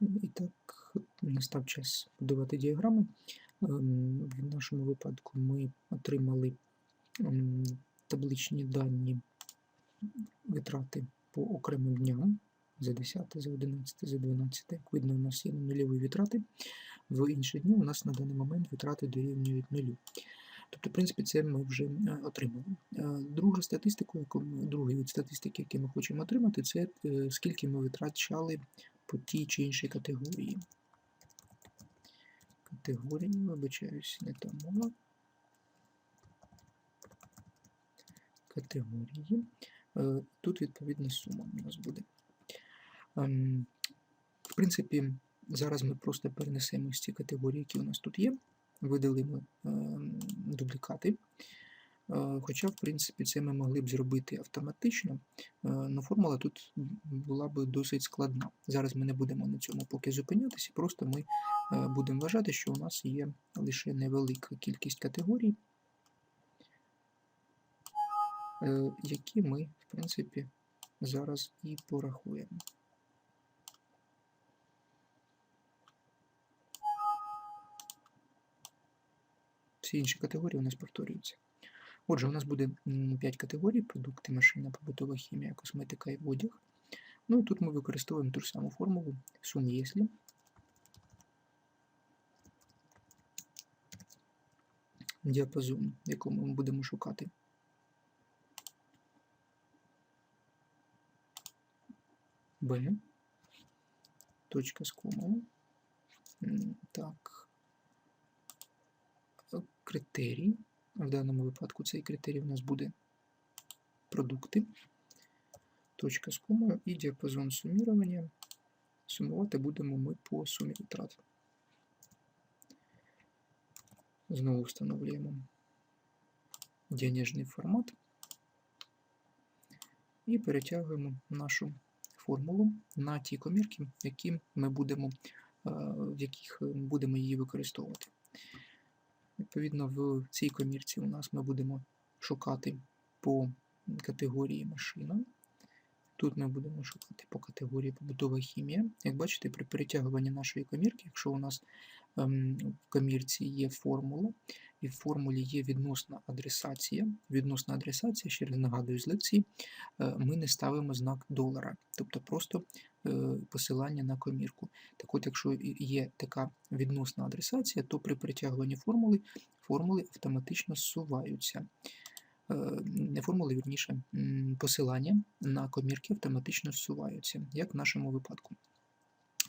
І так, настав час будувати діаграми. Ем, В нашому випадку ми отримали ем, табличні дані витрати по окремим дням за 10, за 11, за 12. Як видно, у нас є нульові витрати. В інші дні у нас на даний момент витрати дорівнюють нулю. Тобто, в принципі, це ми вже е, отримали. Е, Друга статистика, другий вид статистики, який ми хочемо отримати, це е, скільки ми витрачали по тій чи іншій категорії. Категорії, вибачаюсь, не та мова. Категорії. Е, Тут відповідна сума у нас буде. Ем, В принципі, зараз ми просто перенесемо ці категорії, які у нас тут є, видалимо ем, дублікати. Е, Хоча, в принципі, це ми могли б зробити автоматично, але формула тут була б досить складна. Зараз ми не будемо на цьому поки зупинятися, просто ми е, будемо вважати, що у нас є лише невелика кількість категорій, е, які ми, в принципі, зараз і порахуємо. Всі інші категорії у нас повторюються. Отже, у нас буде 5 категорій: продукти, машина, побутова хімія, косметика і одяг. Ну і тут ми використовуємо ту ж саму формулу сум єслі. Діапазон, в якому ми будемо шукати. Б. Точка з комою. Так. Е, Критерій. В даному випадку цей критерій у нас буде продукти. Точка з комою і діапазон сумірування. Сумувати будемо ми по сумі витрат. Знову встановлюємо денежний формат і перетягуємо нашу формулу на ті комірки, які ми будемо, е, в яких будемо її використовувати. Відповідно, в цій комірці у нас ми будемо шукати по категорії машина. Тут ми будемо шукати по категорії побутова хімія. Як бачите, при перетягуванні нашої комірки, якщо у нас в комірці є формула, і в формулі є відносна адресація, відносна адресація, ще раз нагадую з лекції, е, ми не ставимо знак долара, тобто просто е, посилання на комірку. Так от, якщо є така відносна адресація, то при перетягуванні формули формули автоматично зсуваються. Е, Не формули, вірніше, посилання на комірки автоматично зсуваються, як в нашому випадку.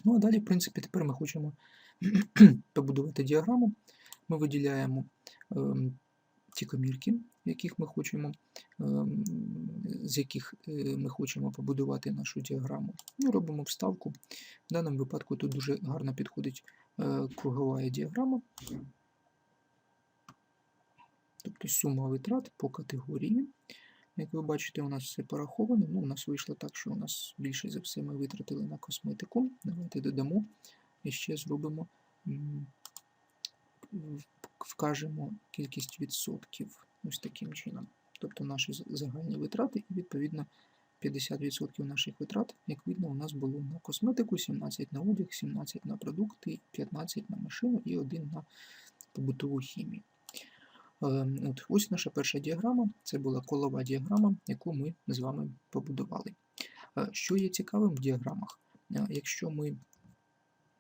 Ну а далі, в принципі, тепер ми хочемо побудувати діаграму. Ми виділяємо ем, ті комірки, яких ми хочемо, ем, з яких е, ми хочемо побудувати нашу діаграму. Ну, робимо вставку. В даному випадку тут дуже гарно підходить е, кругова діаграма. Тобто сума витрат по категорії. Як ви бачите, у нас все пораховано. Ну, у нас вийшло так, що у нас більше за все ми витратили на косметику. Давайте додамо і ще зробимо, вкажемо кількість відсотків ось таким чином. Тобто наші загальні витрати і відповідно 50% наших витрат, як видно, у нас було на косметику, 17 на одяг, 17 на продукти, 15 на машину і 1 на побутову хімію. Ем, От, ось наша перша діаграма. Це була колова діаграма, яку ми з вами побудували. Е, Що є цікавим в діаграмах? Е, Якщо ми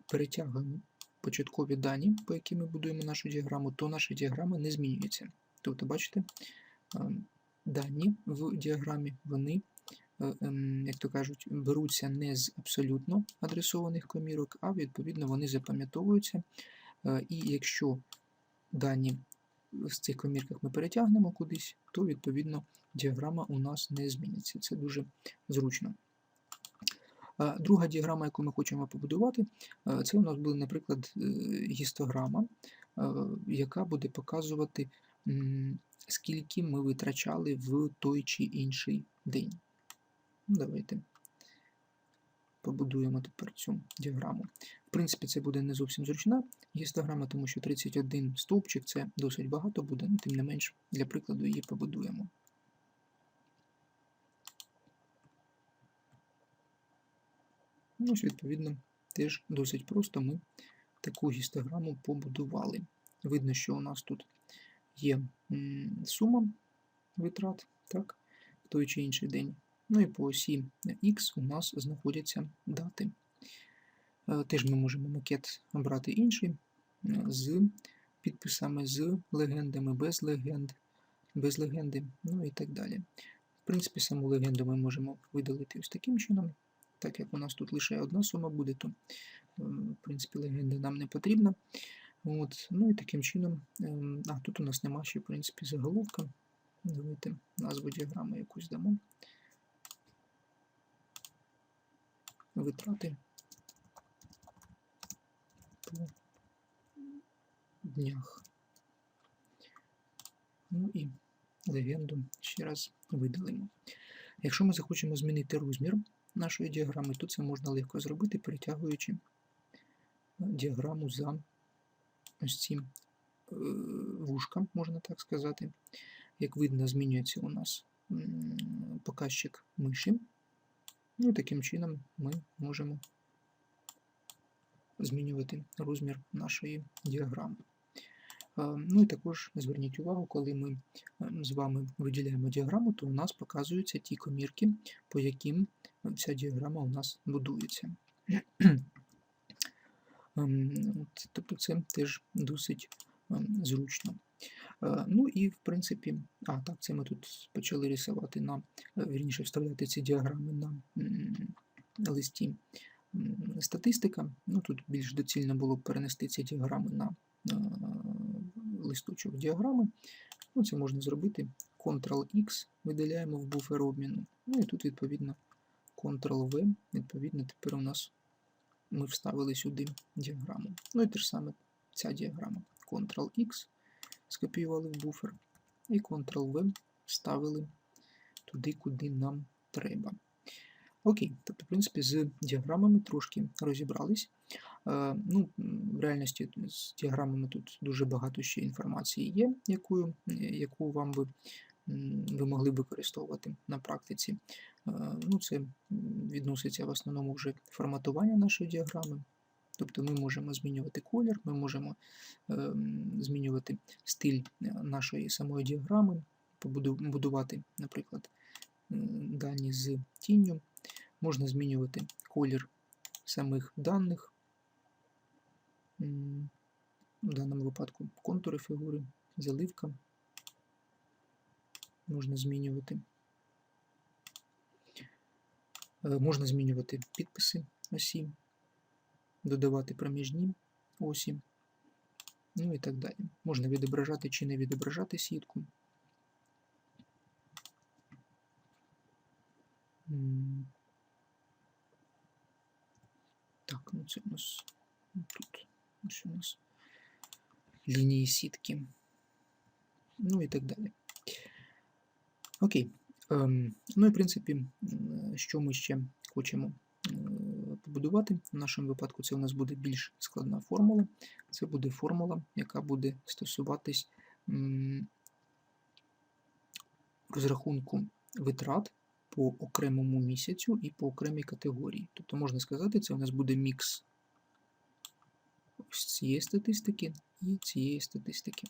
перетягуємо початкові дані, по яким ми будуємо нашу діаграму, то наша діаграма не змінюється. Тобто, бачите, ем, дані в діаграмі, вони, е, ем, як то кажуть, беруться не з абсолютно адресованих комірок, а відповідно вони запам'ятовуються. Е, І якщо дані в цих комірках ми перетягнемо кудись, то відповідно діаграма у нас не зміниться. Це дуже зручно. Друга діаграма, яку ми хочемо побудувати, е, це у нас буде, наприклад, е, гістограма, е, яка буде показувати, скільки ми витрачали в той чи інший день. Ну, Давайте побудуємо тепер цю діаграму. В принципі, це буде не зовсім зручна гістограма, тому що 31 стовпчик це досить багато буде, ну, тим не менш, для прикладу її побудуємо. Ось, відповідно, теж досить просто ми таку гістограму побудували. Видно, що у нас тут є сума витрат так, в той чи інший день. Ну і по осі X у нас знаходяться дати. Е, Теж ми можемо макет обрати інший е, з підписами, з легендами, без легенд, без легенди, ну і так далі. В принципі, саму легенду ми можемо видалити ось таким чином. Так як у нас тут лише одна сума буде, то е, в принципі легенда нам не потрібна. От, ну і таким чином, ем, а тут у нас нема ще в принципі заголовка. Давайте назву діаграми якусь дамо. Витрати по днях. Ну і легенду ще раз видалимо. Якщо ми захочемо змінити розмір нашої діаграми, то це можна легко зробити, перетягуючи е, діаграму за ось ці е, вушка, можна так сказати. Як видно, змінюється у нас показчик миші. Ну, таким чином ми можемо змінювати розмір нашої діаграми. Е, Ну і також зверніть увагу, коли ми з вами виділяємо діаграму, то у нас показуються ті комірки, по яким ця діаграма у нас будується. Ем, Тобто це теж досить ем, зручно. Е, Ну і в принципі, а так, це ми тут почали рисувати на, е, вірніше, вставляти ці діаграми на листі статистика. Ну, тут більш доцільно було перенести ці діаграми на е, листочок діаграми. Ну, це можна зробити. Ctrl-X виділяємо в буфер обміну. Ну і тут, відповідно, Ctrl-V, відповідно, тепер у нас ми вставили сюди діаграму. Ну і те ж саме ця діаграма. Ctrl-X скопіювали в буфер і Ctrl-V вставили туди, куди нам треба. Окей, тобто, в принципі, з діаграмами трошки розібрались. Е, ну, в реальності з діаграмами тут дуже багато ще інформації є, яку, яку вам би ви могли використовувати на практиці. Е, Ну, це відноситься в основному вже форматування нашої діаграми. Тобто ми можемо змінювати колір, ми можемо е, змінювати стиль е, нашої самої діаграми, будувати, наприклад, дані з тінню. Можна змінювати колір самих даних. В даному випадку контури фігури, заливка можна змінювати. Е, Можна змінювати підписи осі, додавати проміжні осі, ну і так далі. Можна відображати чи не відображати сітку. Так, ну це у нас тут ось у нас лінії сітки. Ну і так далі. Окей. Ем, ну і в принципі, що ми ще хочемо е, побудувати. В нашому випадку це у нас буде більш складна формула. Це буде формула, яка буде стосуватись розрахунку витрат по окремому місяцю і по окремій категорії. Тобто, можна сказати, це у нас буде мікс ось цієї статистики і цієї статистики.